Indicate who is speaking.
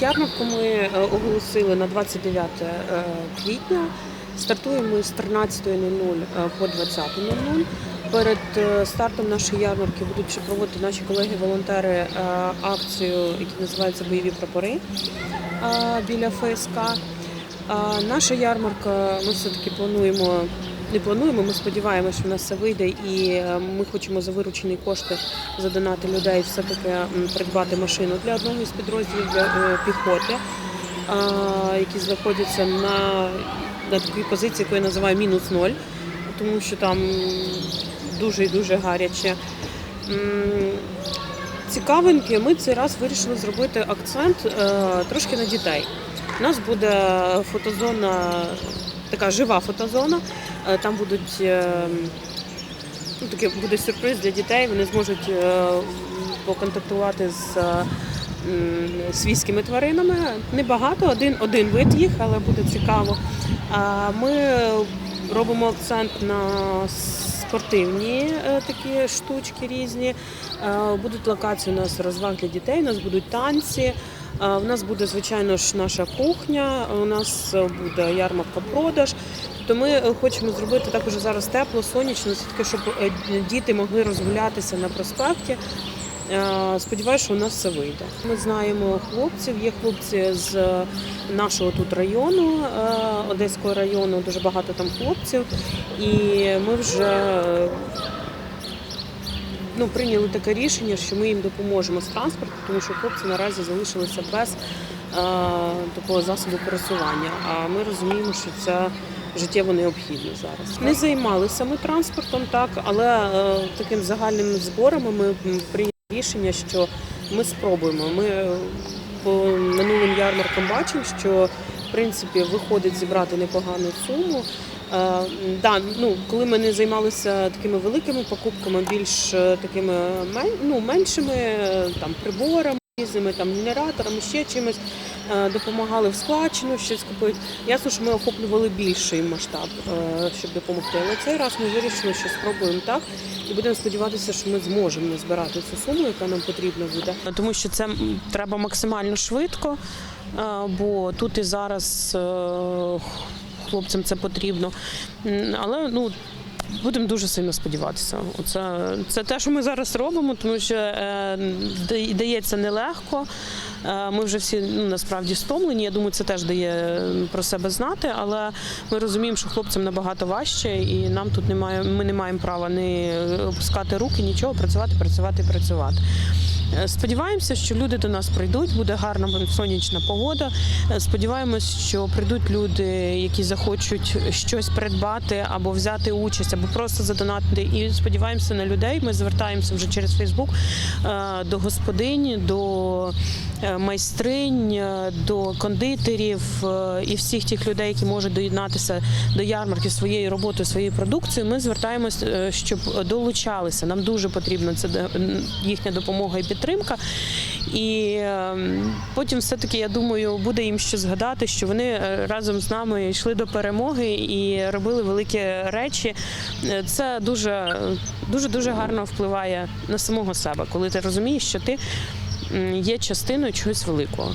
Speaker 1: Ярмарку ми е, оголосили на 29 е, квітня. Стартуємо ми з 13.00 е, по 20.00. Перед стартом нашої ярмарки будуть проводити наші колеги-волонтери акцію, яка називається Бойові прапори біля ФСК. Наша ярмарка, ми все-таки плануємо, не плануємо, ми сподіваємося, що в нас все вийде, і е, ми хочемо за виручені кошти задонати людей все-таки придбати машину для одного із підрозділів для е, піхоти, які знаходяться на, на такій позиції, яку я називаю мінус ноль, тому що там дуже і дуже гаряче. Цікавинки, ми цей раз вирішили зробити акцент е, трошки на дітей. У нас буде фотозона, така жива фотозона. Е, Там будуть е, ну, таке буде сюрприз для дітей. Вони зможуть е, поконтактувати з свійськими тваринами. Небагато, один, один вид їх, але буде цікаво. Ми робимо акцент на спортивні такі штучки різні. Будуть локації у нас розваг для дітей, у нас будуть танці. У нас буде, звичайно ж, наша кухня, у нас е, буде ярмарка продаж. Тобто ми е, хочемо зробити так уже зараз тепло, сонячно, все-таки, щоб е, діти могли розгулятися на проспекті. Сподіваюся, що у нас все вийде. Ми знаємо хлопців. Є хлопці з нашого тут району, Одеського району, дуже багато там хлопців. І ми вже ну, прийняли таке рішення, що ми їм допоможемо з транспортом, тому що хлопці наразі залишилися без е, такого засобу пересування. А ми розуміємо, що це життєво необхідно зараз. Не займалися ми транспортом, так, але е, таким загальними зборами ми прийняли рішення, що ми спробуємо. Ми е, по минулим ярмаркам бачимо, що в принципі виходить зібрати непогану суму. Е, да, ну, коли ми не займалися такими великими покупками, більш е, такими ну, меншими е, там, приборами, різними там, генераторами, ще чимось, допомагали в складчину щось купити. Ясно, що ми охоплювали більший масштаб, щоб допомогти. Але цей раз ми вирішили, що спробуємо так. І будемо сподіватися, що ми зможемо назбирати цю суму, яка нам потрібна буде. Тому що це треба максимально швидко, бо тут і зараз хлопцям це потрібно. Але ну. Будемо дуже сильно сподіватися. Оце це те, що ми зараз робимо, тому що е, дається нелегко. Е, ми вже всі ну, насправді стомлені. Я думаю, це теж дає про себе знати, але ми розуміємо, що хлопцям набагато важче, і нам тут немає. Ми не маємо права не опускати руки, нічого, працювати, працювати, працювати. Е, Сподіваємося, що люди до нас прийдуть, буде гарна сонячна погода. Е, Сподіваємось, що прийдуть люди, які захочуть щось придбати або взяти участь, або просто задонатити. І сподіваємося на людей. Ми звертаємося вже через Фейсбук до господинь, до майстринь, е, до кондитерів е, і всіх тих людей, які можуть доєднатися до ярмарки своєю роботою, своєю продукцією. Ми звертаємось, е, щоб долучалися. Нам дуже потрібна це їхня допомога і підтримка. І е, потім, все-таки, я думаю, буде їм що згадати, що вони е, разом з нами йшли до перемоги і робили великі речі. Е, Це дуже дуже дуже гарно впливає на самого себе, коли ти розумієш, що ти є частиною чогось великого.